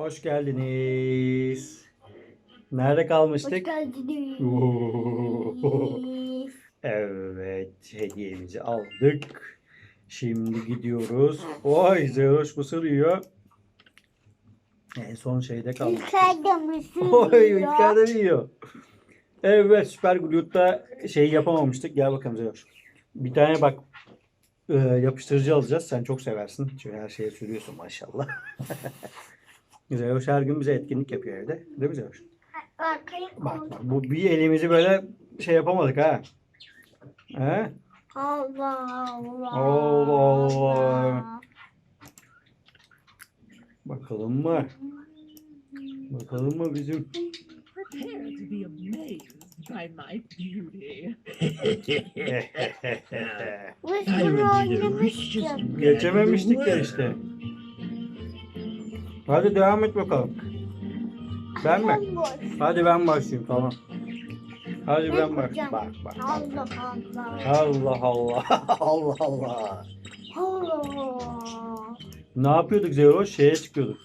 Hoş geldiniz. Nerede kalmıştık? Hoş geldiniz. Evet, hediyemizi aldık. Şimdi gidiyoruz. Oy, Zeroş mısır yiyor. En son şeyde kalmış. Yukarıda mısın? Oy, yukarıda yiyor. Evet, Süper Glut'ta şey yapamamıştık. Gel bakalım Zeroş. Bir tane bak e, yapıştırıcı alacağız. Sen çok seversin. Çünkü her şeye sürüyorsun maşallah. Zeroş her gün bize etkinlik yapıyor evde. Değil mi? Arkaya Bak bak bu bir elimizi böyle şey yapamadık ha. He? Allah Allah. Allah Allah. Bakalım mı? Bakalım mı bizim? Prepare to be amazed by my beauty. Biz I bunu Hadi devam et bakalım. Ben mi? Hadi ben başlayayım tamam. Hadi ben bak. Bak bak. Allah Allah. Allah Allah. Allah Allah. Allah. Ne yapıyorduk Zero? Şeye çıkıyorduk.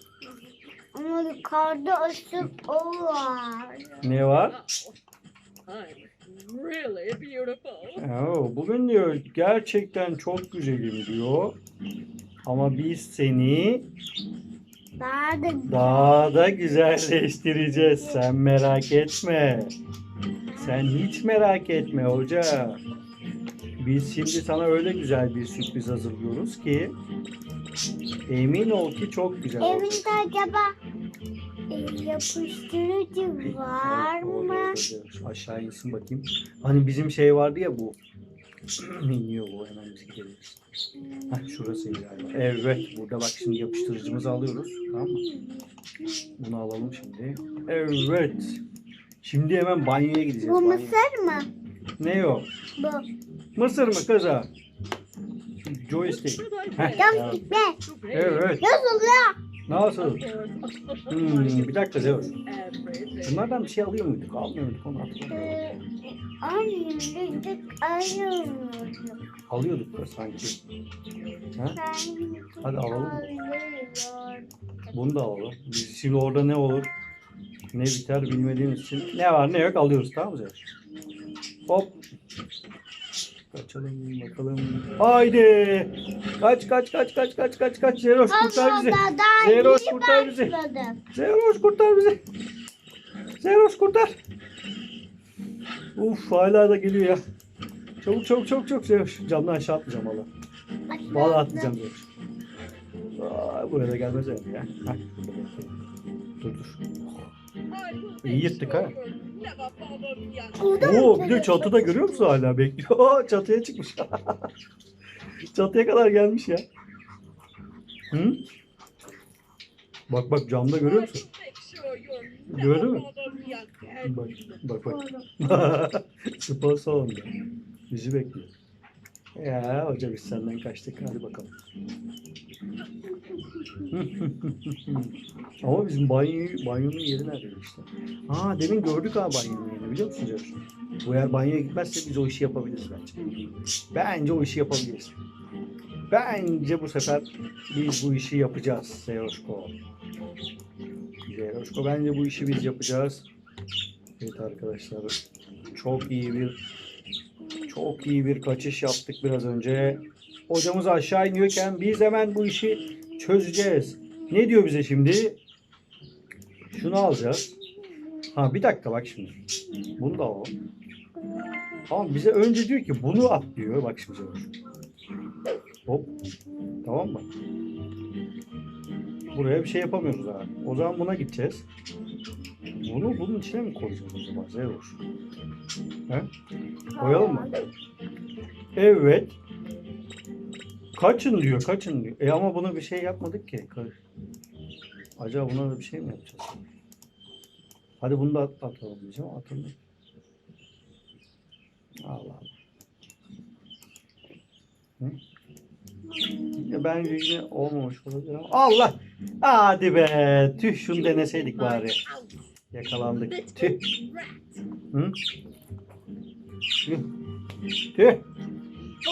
Ama yukarıda ışık o var. Ne var? Really beautiful. Oo, bugün diyor gerçekten çok güzelim diyor. Ama biz seni Daha da daha da güzelleştireceğiz. Sen merak etme. Sen hiç merak etme hoca. Biz şimdi sana öyle güzel bir sürpriz hazırlıyoruz ki emin ol ki çok güzel olacak. Evinde acaba e, yapıştırıcı var mı? Aşağı insin bakayım. Hani bizim şey vardı ya bu. İniyor bu hemen biz gideriz. Heh, şurası galiba. Evet burada bak şimdi yapıştırıcımızı alıyoruz. Tamam mı? Bunu alalım şimdi. Evet. Şimdi hemen banyoya gideceğiz. Bu banyo. mısır mı? Ne o? Bu. Mısır mı kıza? Joystick. Heh, say Cam ya. gitme. Evet. Nasıl? Hmm, bir dakika Zeus. Bunlardan bir şey alıyor muyduk? Almıyor muyduk onu hatırlamıyorum. Annelik ayırmıyordum. Alıyorduk da sanki. Ha? Hadi alalım. Bunu da alalım. Biz şimdi orada ne olur? Ne biter bilmediğimiz için ne var ne yok alıyoruz tamam mı Zeus? Hop. Kaçalım bakalım. Haydi. Kaç kaç kaç kaç kaç kaç kaç Zeros kurtar bizi. Zeros kurtar bizi. Zeros kurtar bizi. Zeros kurtar. Uf hala da geliyor ya. Çabuk çabuk çabuk çabuk Zeros. Camdan aşağı atlayacağım valla. Valla atlayacağım Zeros. Aa, buraya da gelmez herhalde ya. Heh. Dur dur. İyi yırttık ha. Oo bir de çatıda görüyor musun hala bekliyor. Çatıya çıkmış. çatıya kadar gelmiş ya. Hı? Bak bak camda görüyor musun? Gördün mü? Bak bak bak. Spor salonunda. Bizi bekliyor. Ya hoca biz senden kaçtık. Hadi bakalım. Ama bizim banyo, banyonun yeri nerede işte? Aa demin gördük ha banyonun yerini biliyor musun Coş? Bu eğer banyoya gitmezse biz o işi yapabiliriz bence. Bence o işi yapabiliriz. Bence bu sefer biz bu işi yapacağız Zeroşko. Zeroşko bence bu işi biz yapacağız. Evet arkadaşlar çok iyi bir çok iyi bir kaçış yaptık biraz önce. Hocamız aşağı iniyorken biz hemen bu işi çözeceğiz. Ne diyor bize şimdi? Şunu alacağız. Ha bir dakika bak şimdi. Bunu da alalım. Ama bize önce diyor ki bunu at diyor. Bak şimdi. Hop. Tamam mı? Buraya bir şey yapamıyoruz ha. O zaman buna gideceğiz. Bunu bunun içine mi koyacağız o zaman Zeroş? He? Koyalım mı? Evet. Kaçın diyor, kaçın diyor. E ama buna bir şey yapmadık ki. Acaba buna da bir şey mi yapacağız? Hadi bunu da at atalım diyeceğim. Atalım. Allah Allah. Hı? Ya bence yine olmamış olabilir ama. Allah! Hadi be! Tüh şunu deneseydik bari. Yakalandık. Tüh. Hı? Tüh. Tüh.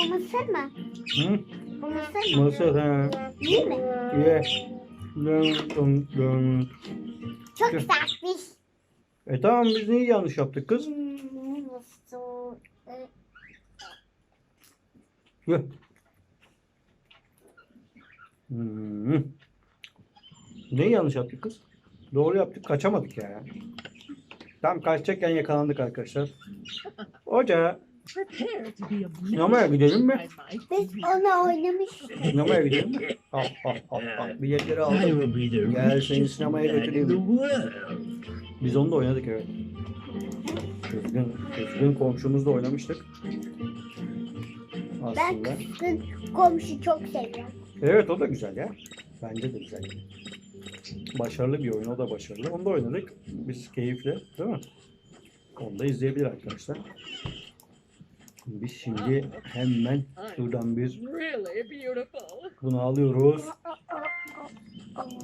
Mısır mı? Hı? Bu mısır mı? Mısır ha. Değil mi? Ye. Dön, dön, dön. Çok sertmiş. E tamam biz neyi yanlış yaptık kız? Hmm? Ee, Gel. Hmm. Neyi yanlış yaptık kız? Doğru yaptık. Kaçamadık ya. Tam kaçacakken yakalandık arkadaşlar. Hoca Prepare to be amazed sinemaya gidelim mi? Biz onu oynamıştık. Sinemaya gidelim mi? Al al al al. Biletleri aldım. Gel seni sinemaya götüreyim. Biz onu da oynadık evet. Kızgın, kızgın komşumuzla oynamıştık. Ben Aslında. kızgın komşu çok seviyorum. Evet o da güzel ya. Bence de güzel. Başarılı bir oyun o da başarılı. Onu da oynadık. Biz keyifle değil mi? Onu da izleyebilir arkadaşlar. Biz şimdi hemen şuradan bir Really beautiful. bunu alıyoruz.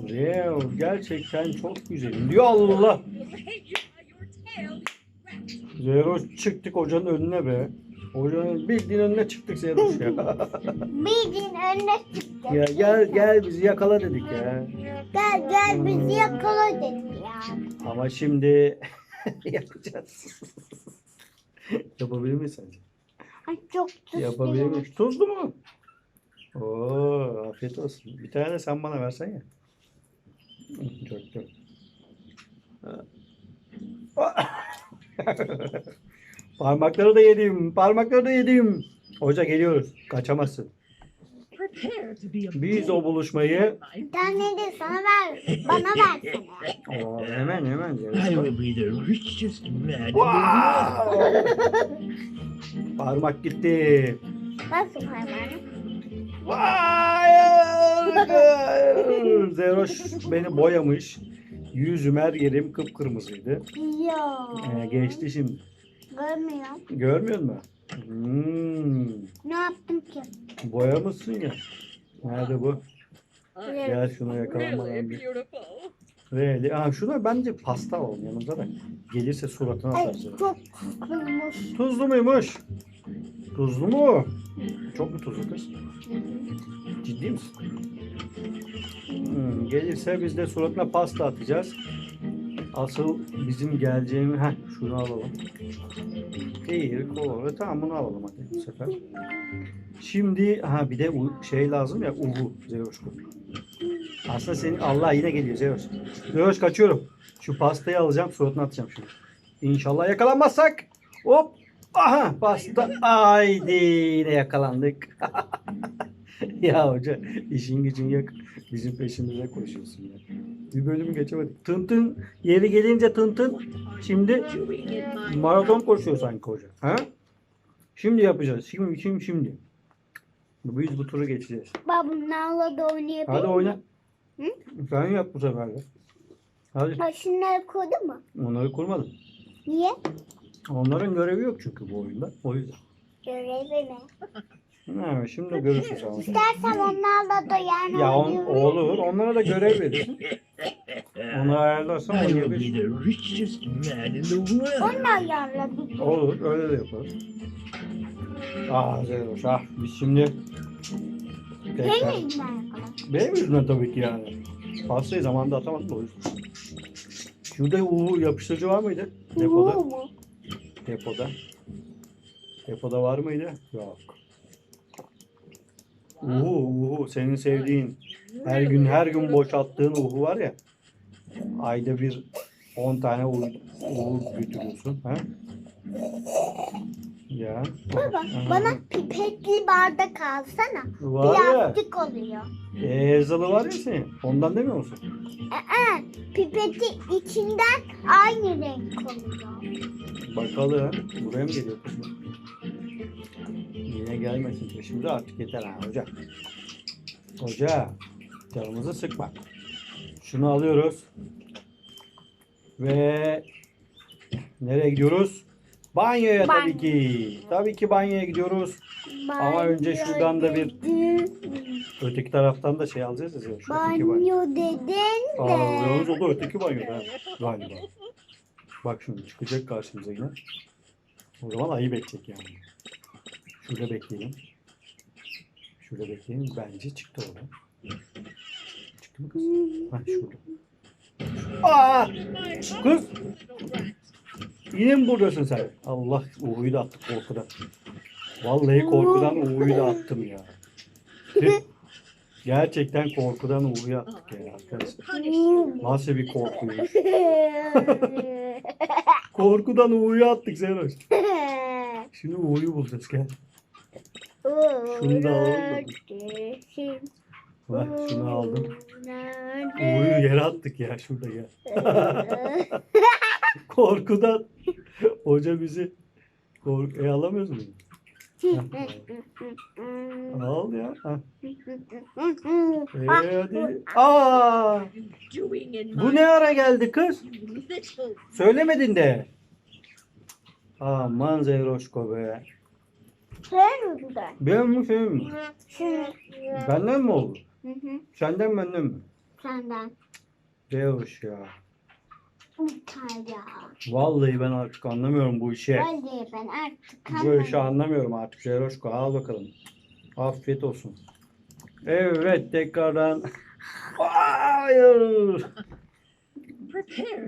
Real gerçekten çok güzel. Diyor Allah. Will hang you by your tail. Zero çıktık hocanın önüne be. Hocanın bildiğin önüne çıktık Zero ya. Bildiğin önüne çıktı. ya gel gel bizi yakala dedik ya. Gel gel bizi yakala dedi ya. Ama şimdi yapacağız. Yapabilir miyiz sence? Ay çok Yapabilir tuzlu. miyiz? Tuzlu mu? Oo, afiyet olsun. Bir tane de sen bana versen ya. Çok çok. Parmakları da yedim. Parmakları da yedim. Hoca geliyoruz. Kaçamazsın. Prepare to be amazed Biz o buluşmayı tane de sana ver. Bana versene. Oo, hemen hemen. I will be the richest man in the world. Wow! Parmak gitti. Nasıl hayvanı? Vay! Zeroş beni boyamış. Yüzüm her yerim kıpkırmızıydı. Yok. Ee, geçti şimdi. Görmüyorum. Görmüyor musun? Hmm, Ne yaptım ki? Boyamışsın ya. Nerede bu? Gel şuna yakalanma. really beautiful. Really? Aa, şuna bence pasta alalım yanımıza da. Gelirse suratına Ay atarsın. çok kızmış. Tuzlu muymuş? Tuzlu mu? Çok mu tuzlu kız? Ciddi misin? Hmm, gelirse biz de suratına pasta atacağız. Asıl bizim geleceğimiz... Heh şunu alalım. İyi, kola. Tamam bunu alalım hadi bu sefer. Şimdi ha bir de şey lazım ya uhu Zeroşko. Aslında senin Allah yine geliyor Zeroş. Zeroş kaçıyorum. Şu pastayı alacağım suratına atacağım şimdi. İnşallah yakalanmazsak. Hop. Aha pasta. Haydi yine yakalandık. ya hoca işin gücün yok. Bizim peşimize koşuyorsun ya. Bir bölümü geçemedik. Tın tın yeri gelince tın tın. Şimdi maraton koşuyor sanki hoca. Ha? Şimdi yapacağız. Şimdi şimdi şimdi. Biz bu turu geçeceğiz. Ben bunlarla da oynayabilir Hadi oyna. Hı? Sen yap bu sefer de. Hadi. Ha, şunları koydu mu? Onları kurmadım. Niye? Onların görevi yok çünkü bu oyunda. O yüzden. Görevi mi? Ha, şimdi görürsün sen. onu. İstersen onlarla da yani Ya on, oynayabilirim. olur. Onlara da görev verirsin. Onu ayarlarsan I will be oynayabilirsin. richest man in the world. Onlarla bir Olur. Öyle de yaparız. Aa Zeroş. Ah biz şimdi tekrar. Senin yüzünden yakalan. Benim yüzümden tabii ki yani. Pastayı zamanında atamadım da o yüzden. Şurada uğur yapıştırıcı var mıydı? Depoda. Mu? Depoda. Depoda var mıydı? Yok. Uhu, uhu. Senin sevdiğin, her gün her gün boşalttığın uhu var ya. Ayda bir 10 tane uhu, uhu götürüyorsun. Ha? Ya. Baba Aha. bana pipetli bardak alsana. Var ya. Plastik oluyor. Ezalı var ya senin. Ondan demiyor musun? Aa, pipeti içinden aynı renk oluyor. Bakalım. Buraya mı geliyor kız bu? Yine gelmesin peşimize artık yeter ha hoca. Hoca. Canımızı sıkma. Şunu alıyoruz. Ve nereye gidiyoruz? Banyoya tabii Banyo. ki. Tabii ki banyoya gidiyoruz. Ama önce şuradan da bir- dedim. Öteki taraftan da şey alacağız ya. Şu öteki banyo. Banyo dedin Aa, de. yalnız o da öteki banyoda ha, galiba. Bak şimdi çıkacak karşımıza yine. O zaman ayıp edecek yani. Şurada bekleyelim. Şurada bekleyelim. Bence çıktı oradan. Çıktı mi kız? Hah şurada. Aa! Kız! Yine mi buradasın sen? Allah Uğur'u da attık korkudan. Vallahi korkudan Uğur'u da attım ya. Gerçekten korkudan Uğur'u attık ya arkadaşlar. Nasıl bir korkuymuş. Korkudan Uğur'u attık Zeroş. Şimdi Uğur'u bulacağız gel. Şunu da alalım. Bak şunu aldım. Uğur'u yere attık ya şurada ya. Korkudan hoca bizi kork e, alamıyoruz mu? Al ya. Ha. E, hadi. Aa! Bu ne ara geldi kız? Söylemedin de. Aman Zeyroşko be. Ben mi senin mi? Benden mi oldu? Senden benden mi? Senden. Zeyroş ya. Ya. Vallahi ben artık anlamıyorum bu işi. Vallahi ben artık Bu işi anlamıyorum artık Zeyroşko. Al bakalım. Afiyet olsun. Evet tekrardan. Hayır.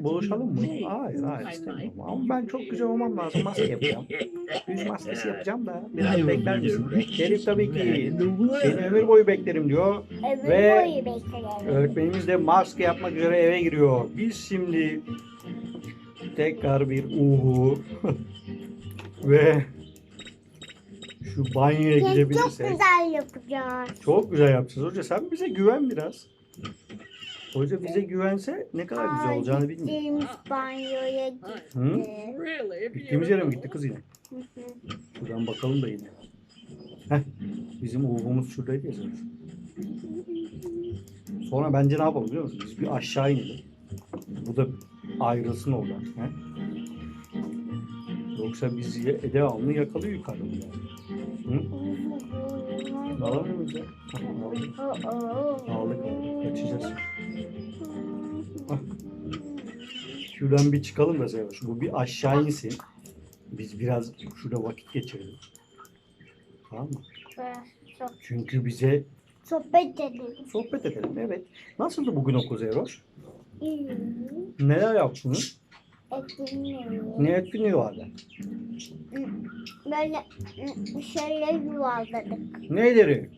Buluşalım mı? Hayır hayır istemiyorum. Ama ben çok güzel olmam lazım. Maske yapacağım. Yüz maskesi yapacağım da. Biraz bekler misin? Herif tabii ki. Seni ömür boyu beklerim diyor. Ömür Ve- boyu beklerim. Öğretmenimiz de maske yapmak üzere eve giriyor. Biz şimdi tekrar bir uhu ve şu banyoya Çok gidebilirsek güzel yapacağız. çok güzel yapacağız. Hoca sen bize güven biraz. Hoca bize güvense ne kadar güzel olacağını bilmiyorum. Gittiğimiz banyoya gitti. Hı? Gittiğimiz yere mi gitti kız yine? Şuradan bakalım da yine. Heh, bizim uhumuz şuradaydı ya zaten. Sonra bence ne yapalım biliyor musun? Biz bir aşağı inelim. Bu da ayrılsın oradan. He? Yoksa bizi ya- devamlı yakalıyor yukarıda. Yani. Hı? Alamıyor muyuz ya? Aldık. Kaçacağız. Şuradan bir çıkalım da Zeynep. Bu bir aşağı insin. Biz biraz şurada vakit geçirelim. Tamam mı? Çok Çünkü bize sohbet edelim. sohbet edelim. Evet. Nasıldı bugün okul Zeyroş? İyi. Neler yaptınız? Etkinliği. Ne etkinliği vardı? Böyle bir şeyler yuvarladık. Neyleri?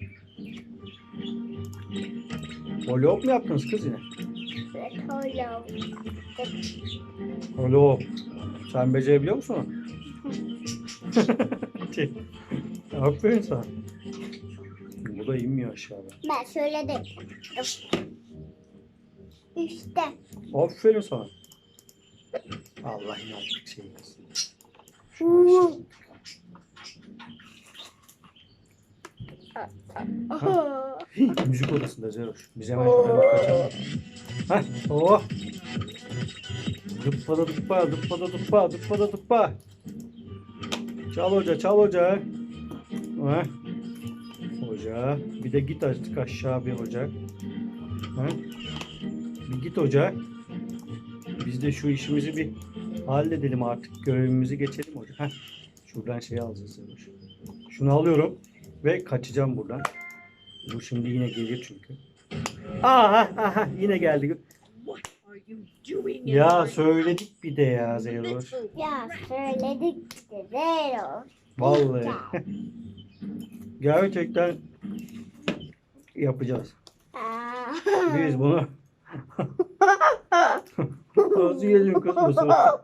Holop mu yaptınız kız yine? Ve öyle Holop. Sen becerebiliyor musun? onu? Aferin sana. Bu da inmiyor aşağıda. Ben söyledim. İşte. Aferin sana. Allah inandık şey. Uuu. Hii, Müzik odasında Zeroş. Biz hemen şuraya bak kaçalım. Heh, oh. Dıppada dıppa, dıppada dıppa, dıppada dıppa. Çal hoca, çal hoca. Heh. Hoca. Bir de git artık aşağı bir hoca. Heh. Bir git hoca. Biz de şu işimizi bir halledelim artık. Görevimizi geçelim hoca. Heh. Şuradan şey alacağız. Şunu alıyorum ve kaçacağım buradan. Bu şimdi yine gelir çünkü. Aha, aha yine geldi. Ya söyledik bir de ya Zeynep. Ya söyledik işte. Zero. Vallahi. Gerçekten yapacağız. Biz bunu Nasıl geliyor kız bu sıra?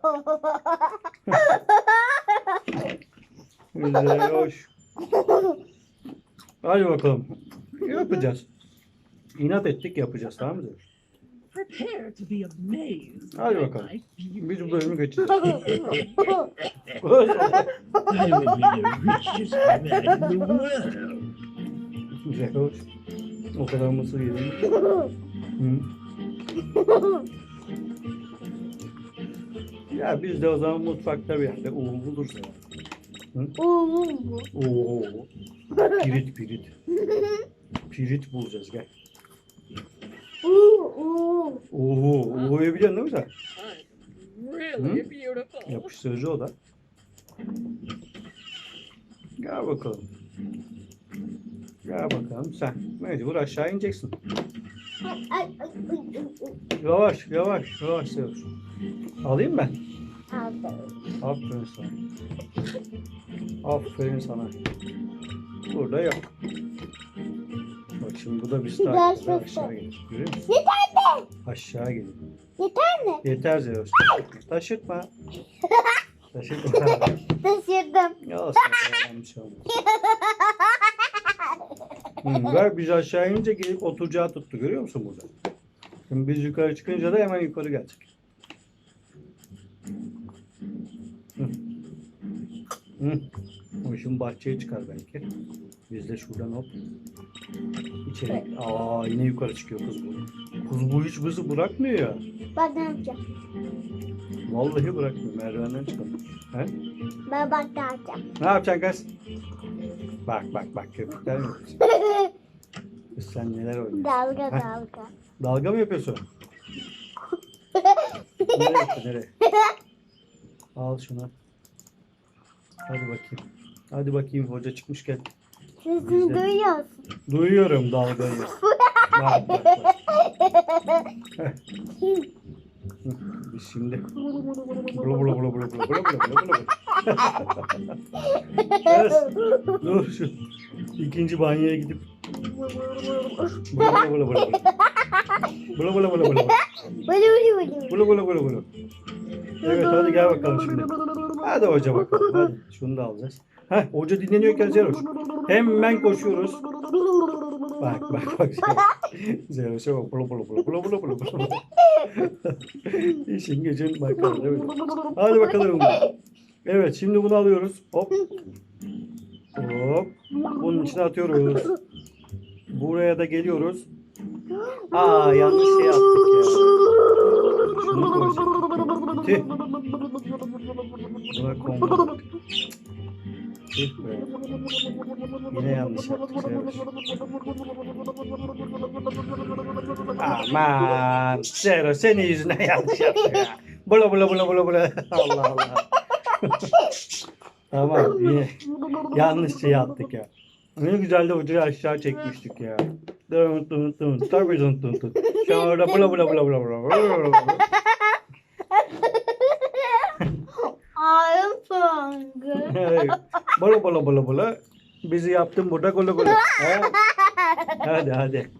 Güzel, hoş. Hadi bakalım. Yapacağız. İnat ettik yapacağız tamam mı? Prepare to be amazed Hadi bakalım. Biz bu bölümü geçeceğiz. I will be the richest man in the world. Güzel, hoş. O kadar mısır yedim. Hı. Ya biz de o zaman mutfakta bir yerde uğur buluruz. Oğlum bu. Oo. Pirit pirit. Pirit bulacağız gel. Uuu, uuu. Oo, uğuyu biliyorsun değil mi sen? Really beautiful. Yapıştırıcı o da. Gel bakalım. Gel bakalım sen. Mecbur aşağı ineceksin. Yavaş yavaş yavaş Zeus. Alayım ben. Aferin sana. Aferin sana. Burada yok. Bak şimdi bu da bir sesle. aşağı gelir. Görüyor musun? Yeter mi? Aşağı gelir. Yeter mi? Yeter Zeus. Taşıtma. Taşıtma. Taşırdım. ya sana bir şey olmaz. Bak biz aşağı inince gelip oturacağı tuttu. Görüyor musun burada? Şimdi biz yukarı çıkınca da hemen yukarı gelecek. Hı. O şimdi bahçeye çıkar belki. Biz de şuradan hop. İçeri. Aa yine yukarı çıkıyor kız bu. Kız bu hiç bizi bırakmıyor ya. Bak ne yapacağım? Vallahi bırakmıyor. Merdivenden çıkalım. He? Ben bak ne yapacağım. Ne yapacaksın kız? Bak bak bak köpükler mi? Kız sen neler oynuyorsun? dalga Heh. dalga. Dalga mı yapıyorsun? nereye nereye? Al şunu. Hadi bakayım. Hadi bakayım hoca çıkmışken. Sesini duyuyorsun. Duyuyorum dalgayı. bak, bak, bak. Şimdi. Bula bula bula bula bula bula bula bula Kes. Dur şu. İkinci banyoya gidip. Bula bula bula bula bula. Bula bula bula bula bula. Bula bula bula bula. Bula bula bula bula. Evet hadi gel bakalım şimdi. Hadi hoca bakalım. Hadi şunu da alacağız. Heh hoca dinleniyorken Zeroş. Hemen koşuyoruz. Bak bak bak. Zeroş'a bak. Bula bula bula bula bula bula bula. İşin gücün bakalım mi? Hadi bakalım. Evet şimdi bunu alıyoruz. Hop. Hop. Bunun içine atıyoruz. Buraya da geliyoruz. Aa yanlış şey yaptık ya. Şunu koyacağım. Tüh. Be. Yine yanlış yaptık. Zeroş. Aman Zero senin yüzünden yanlış yaptık ya. Bula bula bula bula bula. Allah Allah. tamam yine yanlış şey yaptık ya. Ne güzel de hocayı aşağı çekmiştik ya. Dın dın dın. Tabii dın dın dın. Orada bula bula bula bula bula. bula bula bula. Ağrım bula bula bula. Bizi yaptın burada gula gula. Ha? Hadi hadi.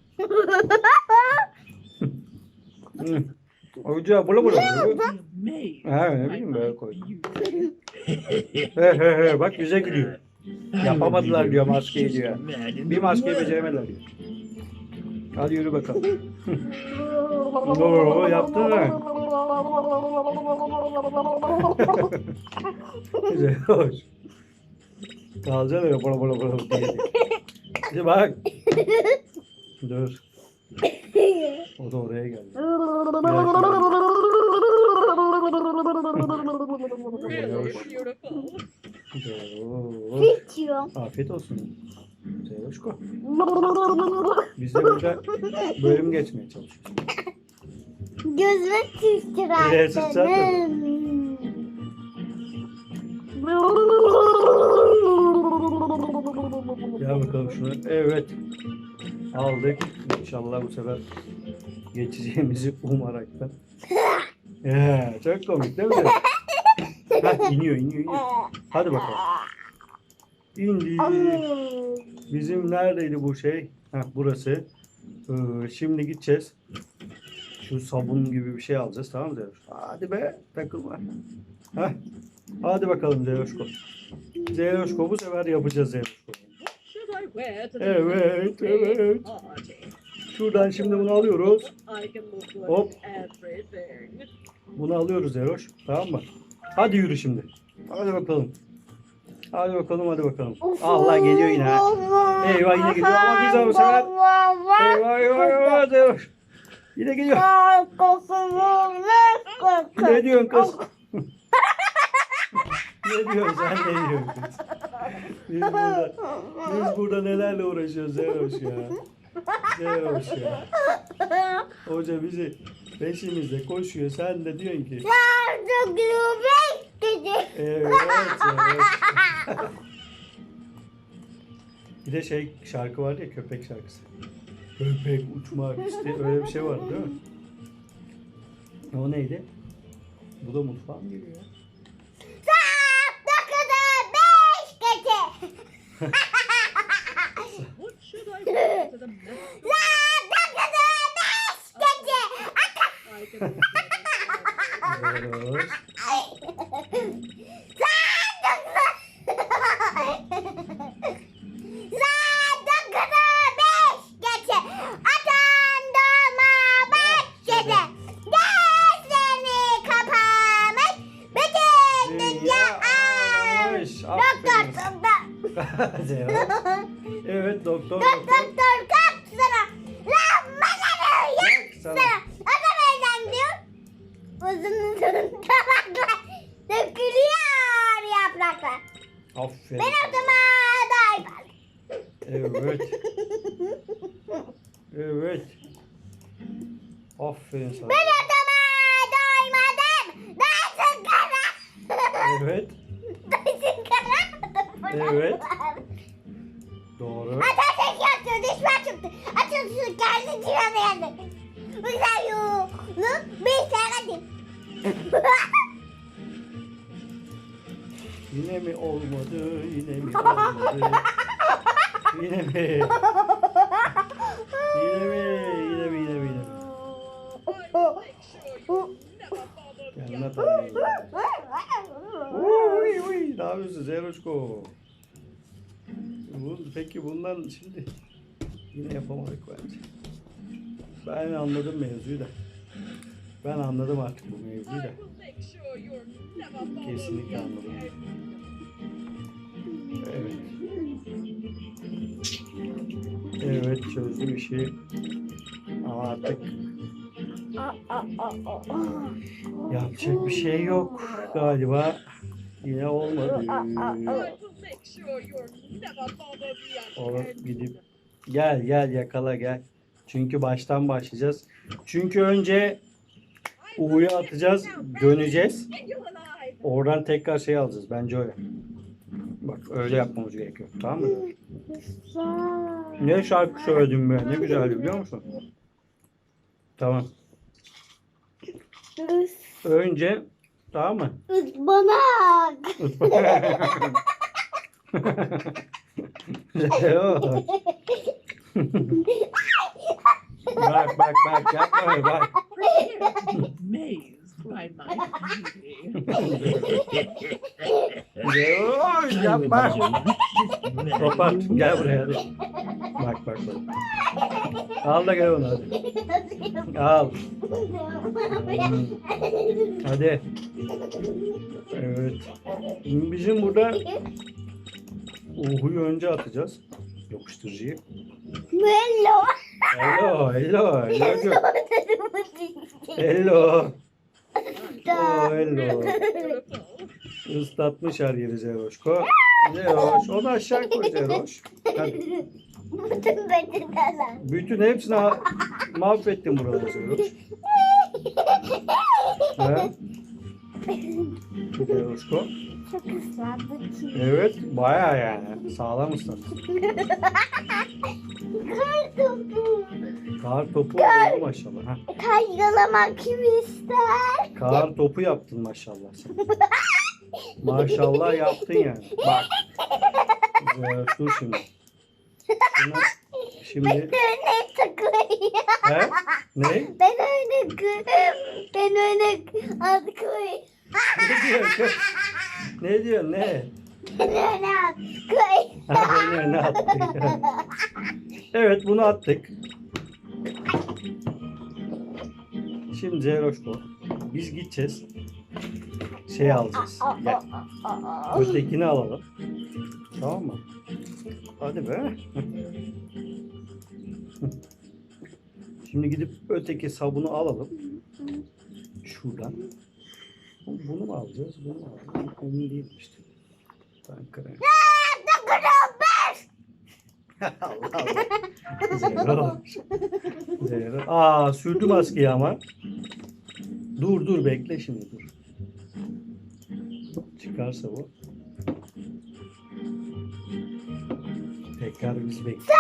Hoca bula bula Ha ne bileyim böyle koy. beauty. He he he bak bize gülüyor. Yapamadılar diyor maskeyi diyor. Bir maskeyi beceremediler diyor. Hadi yürü bakalım. Oo, yaptın mı? Güzel hoş. Kalacaksın öyle bala bala diye. Şimdi bak. Dur. O da oraya geldi. İçiyorum. Afiyet olsun. Zeroşko. Biz de burada bölüm geçmeye çalışıyoruz. Gözüme zaten. Gel bakalım şunu. Evet. Aldık. İnşallah bu sefer geçeceğimizi umaraktan. Ya, çok komik değil mi? Heh, iniyor, iniyor, iniyor. Hadi bakalım. İndi. Bizim neredeydi bu şey? Heh, burası. Ee, şimdi gideceğiz. Şu sabun gibi bir şey alacağız tamam mı Zeroş? Hadi be takılma. Heh. Hadi bakalım Zeroşko. Zeroşko bu sefer yapacağız the Evet, evet. Şuradan şimdi bunu alıyoruz. Hop. Bunu alıyoruz Zeroş. Tamam mı? Hadi yürü şimdi. Hadi bakalım. Hadi bakalım hadi bakalım. Allah geliyor yine. Eyvah yine geliyor ama biz bu sefer. Eyvah eyvah eyvah Zeroş. Yine geliyor. Ne diyorsun kız? ne diyorsun sen ne diyorsun kız? Biz burada, biz burada nelerle uğraşıyoruz Zeroş ya. Zeroş ya. Hoca bizi peşimizde koşuyor. Sen de diyorsun ki evet, evet. Bir de şey şarkı vardı ya köpek şarkısı. Köpek uçmak istiyor. Öyle bir şey var değil mi? O neydi? Bu da mutfağa mı giriyor? Saat dokuzda beş gece. What Yeah. Yine mi olmadı? Yine mi olmadı? Yine mi? Yine mi? Yine mi? Yine mi? Yine mi? Gelme tabii. Uy uy. Ne yapıyorsun Zeroşko? Peki bundan şimdi yine yapamadık bence. Ben anladım mevzuyu da. Ben anladım artık bu mevzuyu da. Kesinlikle anladım. Evet. Evet çözdüm işi. Ama artık yapacak bir şey yok galiba. Yine olmadı. Again. gidip gel gel yakala gel. Çünkü baştan başlayacağız. Çünkü önce U'yu atacağız, döneceğiz. Oradan tekrar şey alacağız. Bence öyle. Bak öyle yapmamız gerekiyor. Tamam mı? Ne şarkı söyledim ben. Ne güzel biliyor musun? Tamam. Önce tamam mı? Ispanak. Leo. bak bak bak yapma bak. Beauty. Leo yapma. Kapat gel buraya hadi. Bak bak bak. Al da gel onu hadi. Al. Hadi. Evet. Şimdi bizim burada Uhu'yu önce atacağız. Yapıştırıcıyı. Mello. Hello, hello, hello. Hello. Oh, hello. Islatmış her yeri Zeroşko. Zeroş, onu aşağı koy Zeroş. Hadi. Bütün peçeteler. Bütün hepsini ha- mahvettin buraları Zeroş. Ha? Zeroşko. Çok ıslandı ki. Evet, bayağı yani. Sağlam ıslatmış. Kar topu. Kar topu oldu maşallah. Ha. Kaygılamak kim ister? Kar topu yaptın maşallah sen. Maşallah yaptın yani. Bak. Zeroş dur şimdi. Şunu, şimdi Öne takıyor. He? Ne? Ben öyle. Ben öyle at koy. Ne diyorsun? ne diyorsun? Ne? Ben öyle at koy. Ha, beni önüne attık. evet bunu attık. Şimdi Zeroş bu. Biz gideceğiz. Şey alacağız. Gel. Ötekini alalım. Tamam mı? Hadi be. Şimdi gidip öteki sabunu alalım. Şuradan. Bunu mu alacağız? Bunu mu alacağız? Emin değilim işte. Ben kırayım. Allah Allah. Zero. Zero. Aa sürdü maskeyi ama. Dur dur bekle şimdi dur. Çıkarsa bu. Tekrar biz bekle.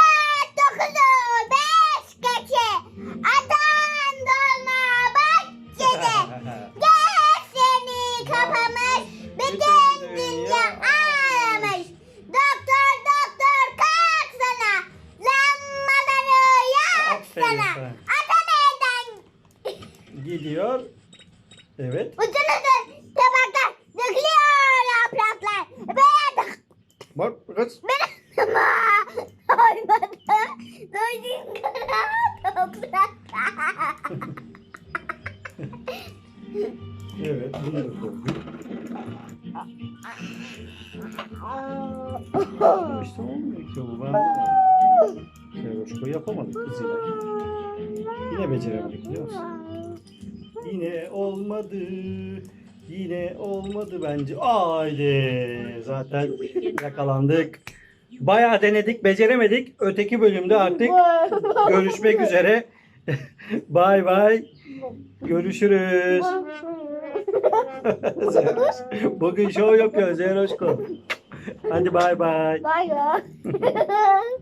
Bak kız. ben ama olmadı. Duydun kara topraklar. Evet. Bunu da koyduk. İşte olmuyor ki. Ben de Seroşko yapamadık kız yine. Yine beceremedik biliyor musun? Yine olmadı. Yine olmadı bence. Haydi. Zaten yakalandık. Bayağı denedik, beceremedik. Öteki bölümde artık görüşmek üzere. bay bay. Görüşürüz. Bugün şov yapıyor Zeroşko. Hadi bay bay. Bay bay.